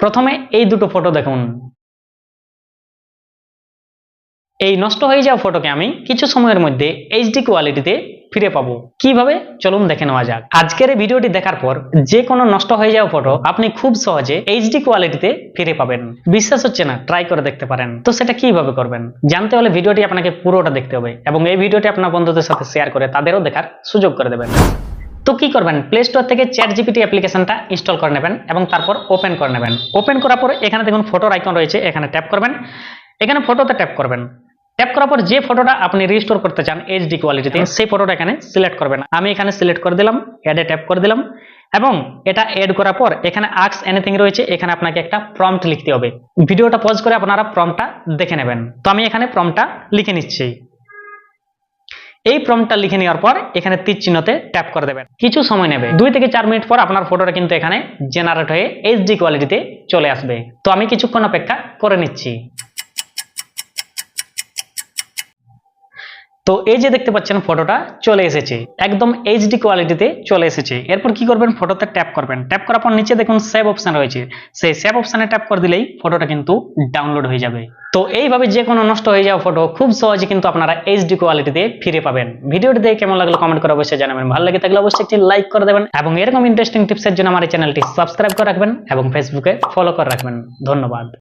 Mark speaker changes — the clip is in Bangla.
Speaker 1: প্রথমে এই দুটো ফটো দেখুন। এই নষ্ট হয়ে যাওয়া ফটোকে আমি কিছু সময়ের মধ্যে এইচডি কোয়ালিটিতে ফিরে পাবো। কীভাবে? চলুন দেখে নেওয়া যাক। আজকের এই ভিডিওটি দেখার পর যে কোনো নষ্ট হয়ে যাওয়া ফটো আপনি খুব সহজে এইচডি কোয়ালিটিতে ফিরে পাবেন। বিশ্বাস হচ্ছে না ট্রাই করে দেখতে পারেন। তো সেটা কীভাবে করবেন? জানতে হলে ভিডিওটি আপনাকে পুরোটা দেখতে হবে এবং এই ভিডিওটি আপনার বন্ধুদের সাথে শেয়ার করে তাদেরও দেখার সুযোগ করে দেবেন। তো কি করবেন? প্লে স্টোর থেকে চ্যাট জিপিটি অ্যাপ্লিকেশনটা ইনস্টল করে নেবেন এবং তারপর ওপেন করে নেবেন। ওপেন করার পর এখানে দেখুন ফটোর আইকন রয়েছে, এখানে ট্যাপ করবেন। এখানে ফটোতে ট্যাপ করবেন। ট্যাপ করার পর যে ফটোটা আপনি রিস্টোর করতে চান এইচডি কোয়ালিটিতে সেই ফটোটা এখানে সিলেক্ট করবেন। আমি এখানে সিলেক্ট করে দিলাম অ্যাডে ট্যাপ করে দিলাম এবং এটা এড করার পর এখানে আক্স এনিথিং রয়েছে, এখানে আপনাকে একটা প্রম্পট লিখতে হবে। ভিডিওটা পজ করে আপনারা প্রম্পটটা দেখে নেবেন। তো আমি এখানে প্রম্পটটা লিখে নিচ্ছি। এই প্রম্পটটা লিখে নেওয়ার পর এখানে তীর চিহ্নতে ট্যাপ করে দেবেন। কিছু সময় নেবে। দুই থেকে চার মিনিট পর আপনার ফটোটা কিন্তু এখানে জেনারেট হয়ে এইচডি কোয়ালিটিতে চলে আসবে। তো আমি কিছুক্ষণ অপেক্ষা করে নিচ্ছি। তো এই যে দেখতে পাচ্ছেন ফটোটা চলে এসেছে। একদম এইচডি কোয়ালিটিতে চলে এসেছে। এরপর কি করবেন? ফটোতে ট্যাপ করবেন। ট্যাপ করার পর নিচে দেখুন সেভ অপশন রয়েছে। সেই সেভ অপশনে ট্যাপ করে দিলেই ফটোটা কিন্তু ডাউনলোড হয়ে যাবে। তো এইভাবে যে কোনো নষ্ট হয়ে যাওয়া ফটো খুব সহজে কিন্তু আপনারা এইচডি কোয়ালিটিতে ফিরে পাবেন। ভিডিওটি দেখে কেমন লাগল কমেন্ট করে অবশ্যই জানাবেন। ভালো লাগে থাকলে অবশ্যই একটি লাইক করে দেবেন এবং এরকম ইন্টারেস্টিং টিপসের জন্য আমার এই চ্যানেলটি সাবস্ক্রাইব করে রাখবেন এবং ফেসবুকে ফলো করে রাখবেন। ধন্যবাদ।